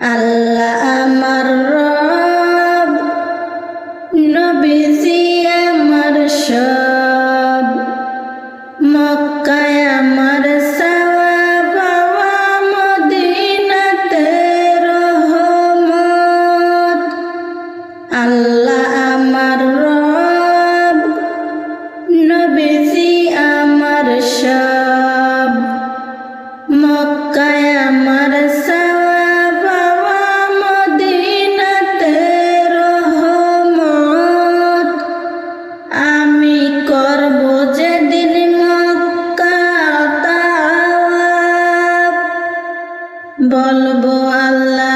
আল্লাহ আমার রব নবীজি আমার সব। মক্কায় আমার সাওয়া বাবা মদিনাতে রহমত। আল্লাহ বলব আল্লাহ।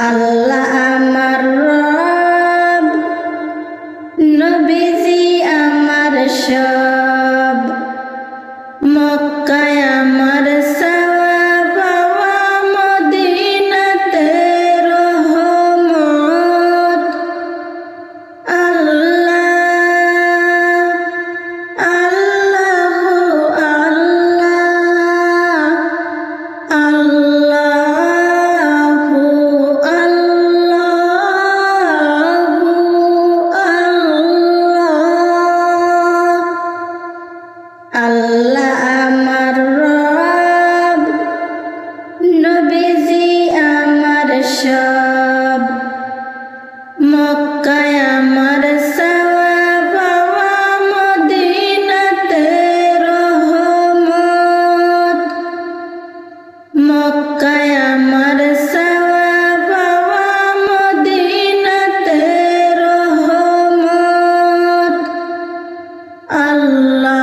Uh, নবীজি আমার সব। মক্কায় আমার বাবা মদিনাতে রহমত। মক্কায় আমার বাবা মদিনাতে রহমত। আল্লাহ